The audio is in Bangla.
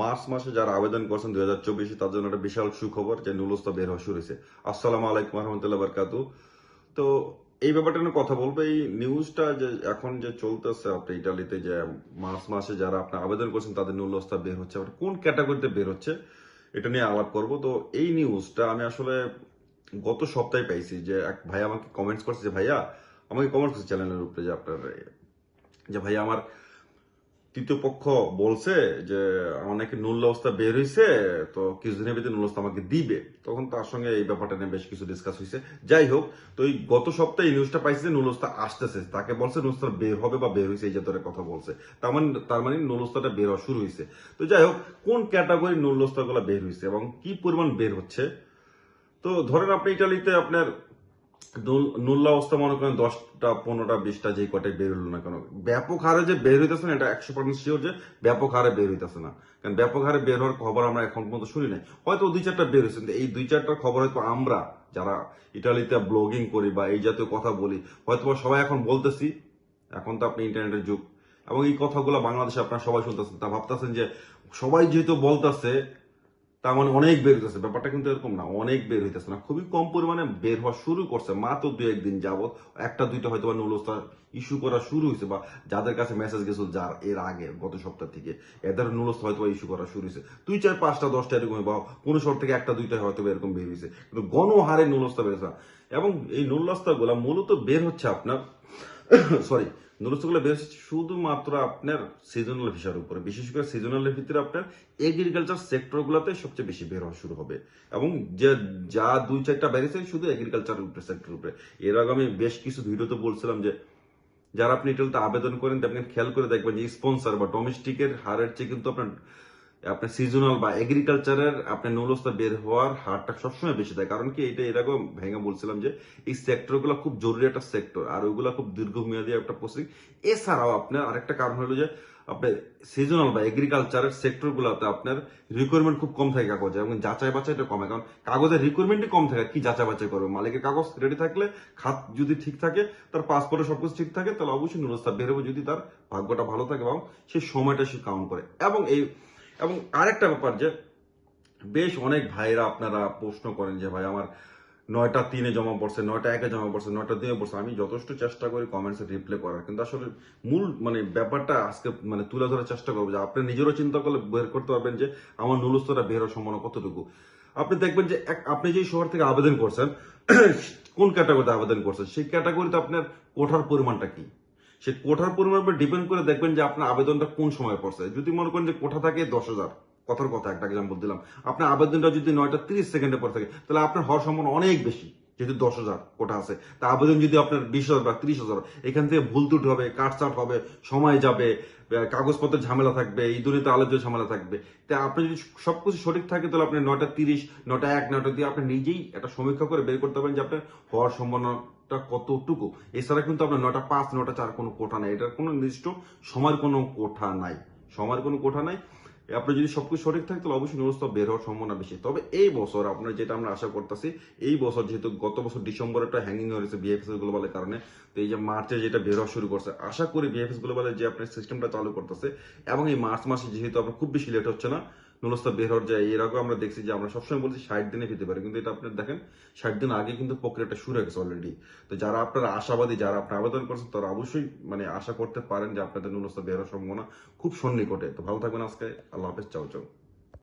মার্চ মাসে যারা আবেদন করছেন দুই হাজার চব্বিশে, তার জন্য একটা বিশাল সুখবর যে নুলস্তা বের হওয়া শুরু হয়েছে। আসসালামু আলাইকুম রহমতুল্লাহ বারকাতু। তো এই ব্যাপারটা নিয়ে কথা বলব। এই নিউজটা যে এখন যে চলতেছে আপনার ইটালিতে যে মার্চ মাসে যারা আপনার আবেদন করছেন, তাদের নুলস্তা বের হচ্ছে। আবার কোন ক্যাটাগরিতে বের হচ্ছে, এটা নিয়ে আলাপ করব। তো এই নিউজটা আমি আসলে গত সপ্তাহে পাইছি যে এক ভাই আমাকে কমেন্টস করছে যে, ভাইয়া, আমাকে কমেন্টস করছে চ্যানেলের উপরে যে আপনার, যে ভাইয়া আমার তৃতীয় পক্ষ বলছে যে, আমার নাকি অবস্থা বের হয়েছে তো কিছুদিনের ভিতরে নুল আমাকে দিবে। তখন তার সঙ্গে এই ব্যাপারটা নিয়ে বেশ কিছু ডিসকাস হয়েছে যাই হোক, তো এই গত সপ্তাহে এই নিউজটা পাইছে যে নুল আসতেছে। তাকে বলছে নুল বের হবে বা বের হয়েছে এই জাতীয় কথা বলছে। তার মানে তার মানে নুল অবস্থাটা বের হওয়া শুরু হয়েছে তো যাই হোক, কোন ক্যাটাগরি নুল অবস্থাগুলো বের হয়েছে এবং কি পরিমাণ বের হচ্ছে? তো ধরেন আপনি ইটালিতে আপনার নুল্লা অবস্থা মনে করেন দশটা, পনেরোটা, বিশটা যে কটাই বের হলো না কেন? ব্যাপক হারে যে বের হইতেছে না, এটা একশো পার্সেন্ট শিওর যে ব্যাপক হারে বের হইতেছে না। কারণ ব্যাপক হারে বের হওয়ার খবর আমরা এখন পর্যন্ত শুনি নাই। হয়তো দুই চারটা বের হয়েছে এই দুই চারটার খবর হয়তো আমরা, যারা ইটালিতে ব্লগিং করি বা এই জাতীয় কথা বলি হয়তো সবাই এখন বলতেছি। এখন তো আপনি ইন্টারনেটের যুগ। এবং এই কথাগুলো বাংলাদেশে আপনারা সবাই শুনতেছেন। তা ভাবতেছেন যে সবাই যেহেতু বলতেছে তার মানে অনেক বের হইতেছে, ব্যাপারটা কিন্তু এরকম না, অনেক বের হইতেছে না, খুবই কম পরিমাণে বের হওয়া শুরু করছে, মাত্র দু একদিন যাবত একটা দুইটা হয়তো বা নুলস্তা ইস্যু করা শুরু হয়েছে বা যাদের কাছে মেসেজ গেছিল যার, এর আগে, গত সপ্তাহ থেকে, এদের নুলস্তা হয়তো বা ইস্যু করা শুরু হয়েছে দুই চার পাঁচটা দশটা এরকম বা কোনো শহর থেকে একটা দুইটা হয়তো এরকম বের হয়েছে কিন্তু গণহারে নুলস্তা বেরোছে এবং এই নুলস্তা গুলা মূলত বের হচ্ছে আপনার সরি নুলস্তাগুলো বের হচ্ছে শুধুমাত্র আপনার সিজনাল ভিসার উপরে। বিশেষ করে সিজনাল ভিতরে আপনার এগ্রিকালচার সেক্টরগুলোতে সবচেয়ে বেশি বের হওয়া শুরু হবে। এবং যে, যা দুই, চারটা বেরিয়েছে শুধু এগ্রিকালচার সেক্টর উপরে। এর আগে আমি বেশ কিছু ভিডিওতে বলছিলাম যে, যারা আপনি ইটালিতে আবেদন করেন, আপনি খেয়াল করে দেখবেন যে স্পন্সর বা ডোমেস্টিকের হারের চেয়ে কিন্তু আপনার আপনার সিজনাল বা এগ্রিকালচারের আপনার নৌলস্তা বের হওয়ার হারটা সবসময় বেশি দেয়। কারণ কি এটা এর আগেও ভেঙে বলছিলাম যে, এই সেক্টরগুলো খুব জরুরি একটা সেক্টর আর ওইগুলো খুব দীর্ঘমেয়াদী একটা প্রসেসিং এছাড়াও আপনার আরেকটা কারণ হলো যে আপনার সিজনাল বা এগ্রিকালচারের সেক্টরগুলোতে আপনার রিকোয়ারমেন্ট খুব কম থাকে কাগজে, এবং যাচাই বাছাইটা কমে। কারণ কাগজের রিকোয়ারমেন্টই কম থাকে, কি যাচাই বাছাই করবে? মালিকের কাগজ রেডি থাকলে, খাত যদি ঠিক থাকে, তার পাসপোর্টে সবকিছু ঠিক থাকে, তাহলে অবশ্যই নুরস্তা বের হবে যদি তার ভাগ্যটা ভালো থাকে এবং সেই সময়টা সে কাউন্ট করে। এবং এই এবং আরেকটা ব্যাপার যে, বেশ অনেক ভাইরা আপনারা প্রশ্ন করেন যে, ভাই, আমার নয়টা তিনে জমা পড়ছে, নয়টা একে জমা পড়ছে, নয়টা দুয়ে পড়ছে। আমি যথেষ্ট চেষ্টা করি কমেন্টসে রিপ্লাই করার। কিন্তু আসলে মূল মানে ব্যাপারটা আজকে মানে তুলে ধরার চেষ্টা করব যে, আপনি নিজেরও চিন্তা করলে বের করতে পারবেন যে, আমার নুলস্তরা বের হওয়ার সম্ভাবনা কতটুকু? আপনি দেখবেন যে আপনি যে শহর থেকে আবেদন করছেন, কোন ক্যাটাগরিতে আবেদন করছেন, সেই ক্যাটাগরিতে আপনার কোঠার পরিমাণটা কি? সে কোঠার পরিমাণ উপর ডিপেন্ড করে দেখবেন যে আপনার আবেদনটা কোন সময় পড়ছে। যদি মনে করেন যে কোঠা থাকে দশ হাজার, কথার কথা, একটা এক্সাম্পল দিলাম। আপনার আবেদনটা যদি নয়টা তিরিশ সেকেন্ডে পর থাকে, তাহলে আপনার হওয়ার সম্ভাবনা অনেক বেশি, যেহেতু দশ হাজার কোটা আছে। তা আবেদন যদি আপনার বিশ হাজার বা ত্রিশ হাজার, এখান থেকে ভুল ত্রুটি হবে কাটচাট হবে, সময় যাবে কাগজপত্রের ঝামেলা থাকবে এই দুর্নীতি আলোচ্য ঝামেলা থাকবে। তা আপনি যদি সবকিছু সঠিক থাকে, তাহলে আপনি নয়টা তিরিশ, নয়টা এক, নয়টা দিয়ে আপনি নিজেই একটা সমীক্ষা করে বের করতে পারেন যে আপনার হওয়ার সম্ভাবনাটা কতটুকু? এছাড়া কিন্তু আপনার নয়টা পাঁচ, নয়টা চার কোনো কোঠা নাই। এটার কোনো নির্দিষ্ট সময়ের কোনো কোঠা নাই। সময়ের কোনো কোঠা নাই। আপনি যদি সবকিছু সঠিক থাকে, তাহলে অবশ্যই নিরস্ত বের হওয়ার সম্ভাবনা বেশি। তবে এই বছর আপনার যেটা আমরা আশা করতেছি, এই বছর যেহেতু গত বছর ডিসেম্বরে একটা হ্যাঙ্গিং হয়েছে বিএফএস গ্লোবালের কারণে, তো এই যে মার্চে যেটা বের হওয়া শুরু করছে, আশা করি বিএফএস গ্লোবালের যে আপনার সিস্টেমটা চালু করতেছে, এবং এই মার্চ মাসে যেহেতু আপনার খুব বেশি লেট হচ্ছে না নুলস্তা বের হওয়ার যায় এর আগেও আমরা দেখছি যে আমরা সবসময় বলছি ষাট দিনে পেতে পারি। কিন্তু এটা আপনার দেখেন, ষাট দিন আগে কিন্তু প্রক্রিয়াটা শুরু হয়ে গেছে অলরেডি তো যারা আপনারা আশাবাদী, যারা আপনি আবেদন করছেন, তারা অবশ্যই মানে আশা করতে পারেন যে আপনাদের নুনস্তা বের হওয়ার সম্ভাবনা খুব সন্নিকটে। তো ভালো থাকবেন আজকে। আল্লাহ হাফেজ। চাও চাও।